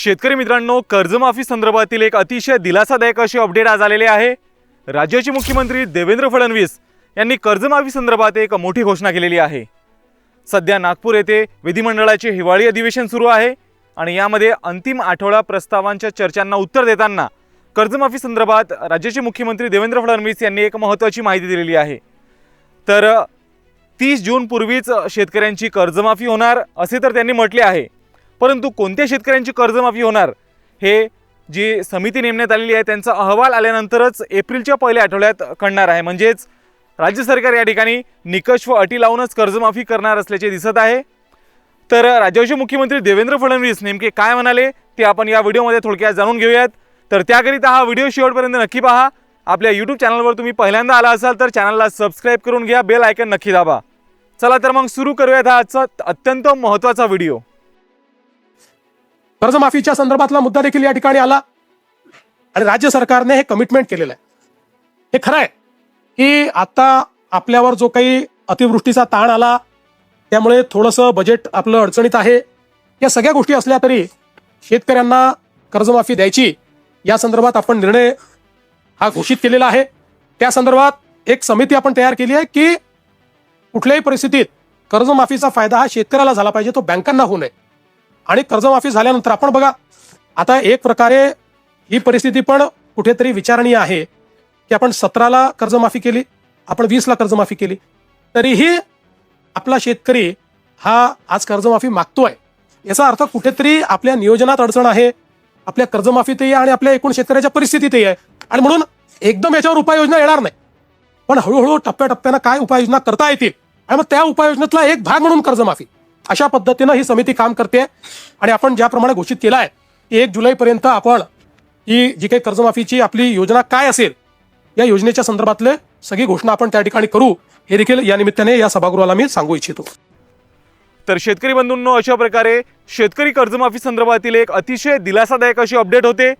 शेतकरी मित्रांनो कर्जमाफी संदर्भातील एक अतिशय दिलासादायक अशी अपडेट आज आलेले आहे. राज्याचे मुख्यमंत्री देवेंद्र फडणवीस यांनी कर्जमाफी संदर्भात एक मोठी घोषणा केलेली आहे. सध्या नागपूर येथे विधिमंडळाचे हिवाळी अधिवेशन सुरू आहे आणि यामध्ये अंतिम आठवडा प्रस्तावांच्या चर्चांना उत्तर देताना कर्जमाफी संदर्भात राज्याचे मुख्यमंत्री देवेंद्र फडणवीस यांनी एक महत्त्वाची माहिती दिलेली आहे. तर तीस जूनपूर्वीच शेतकऱ्यांची कर्जमाफी होणार असे तर त्यांनी म्हटले आहे. परंतु कोणत्या शेतकऱ्यांची कर्जमाफी होणार? हे जी समिती नेमण्यात आलेली आहे त्यांचा अहवाल आल्यानंतरच एप्रिलच्या पहिल्या आठवड्यात कळणार आहे. म्हणजेच राज्य सरकार या ठिकाणी निकष व अटी लावूनच कर्जमाफी करणार असल्याचे दिसत आहे. तर राज्याचे मुख्यमंत्री देवेंद्र फडणवीस नेमके काय म्हणाले ते आपण या व्हिडिओमध्ये थोडक्यात जाणून घेऊयात. तर त्याकरिता हा व्हिडिओ शेवटपर्यंत नक्की पहा. आपल्या यूट्यूब चॅनलवर तुम्ही पहिल्यांदा आला असाल तर चॅनलला सबस्क्राईब करून घ्या. बेल आयकन नक्की दाबा. चला तर मग सुरू करूयात हा आजचा अत्यंत महत्त्वाचा व्हिडिओ. कर्जमाफीच्या संदर्भातला मुद्दा देखील या ठिकाणी आला. आणि राज्य सरकारने हे कमिटमेंट केलेलं आहे. हे खरं आहे की आता आपल्यावर जो काही अतिवृष्टीचा ताण आला त्यामुळे थोडंसं बजेट आपलं अडचणीत आहे. या सगळ्या गोष्टी असल्या तरी शेतकऱ्यांना कर्जमाफी द्यायची या संदर्भात आपण निर्णय हा घोषित केलेला आहे. त्या संदर्भात एक समिती आपण तयार केली आहे की कुठल्याही परिस्थितीत कर्जमाफीचा फायदा हा शेतकऱ्याला झाला पाहिजे तो बँकांना होऊ नये. आणि कर्जमाफी झाल्यानंतर आपण बघा आता एक प्रकारे ही परिस्थिती पण कुठेतरी विचारणीय आहे की आपण सतराला कर्जमाफी केली आपण वीसला कर्जमाफी केली. तरीही आपला शेतकरी हा आज कर्जमाफी मागतोय. याचा अर्थ कुठेतरी आपल्या नियोजनात अडचण आहे आपल्या कर्जमाफीतही आणि आपल्या एकूण शेतकऱ्याच्या परिस्थितीतही आहे. आणि म्हणून एकदम याच्यावर उपाययोजना येणार नाही. पण हळूहळू टप्प्याटप्प्यानं काय उपाययोजना करता येतील? आणि मग त्या उपाययोजनेतला एक भाग म्हणून कर्जमाफी. अशा पद्धतीनं ही समिती काम करते. आणि आपण ज्याप्रमाणे घोषित केलं आहे की एक जुलैपर्यंत आपण ही जी काही कर्जमाफीची आपली योजना काय असेल या योजनेच्या संदर्भातले सगळी घोषणा आपण त्या ठिकाणी करू. हे देखील या निमित्ताने या सभागृहाला मी सांगू इच्छितो. तर शेतकरी बंधूंनो अशा प्रकारे शेतकरी कर्जमाफी संदर्भातील एक अतिशय दिलासादायक अशी अपडेट होते.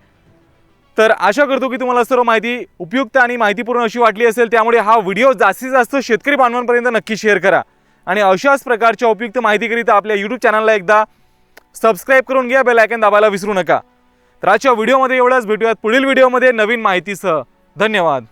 तर आशा करतो की तुम्हाला सर्व माहिती उपयुक्त आणि माहितीपूर्ण अशी वाटली असेल. त्यामुळे हा व्हिडिओ जास्तीत जास्त शेतकरी बांधवांपर्यंत नक्की शेअर करा. आणि अशाच प्रकारच्या उपयुक्त माहितीकरिता आपल्या यूट्यूब चॅनलला एकदा सबस्क्राईब करून घ्या बेलायकन दाबायला विसरू नका. तर आजच्या व्हिडिओमध्ये एवढंच. भेटूयात पुढील व्हिडिओमध्ये नवीन माहितीसह. धन्यवाद.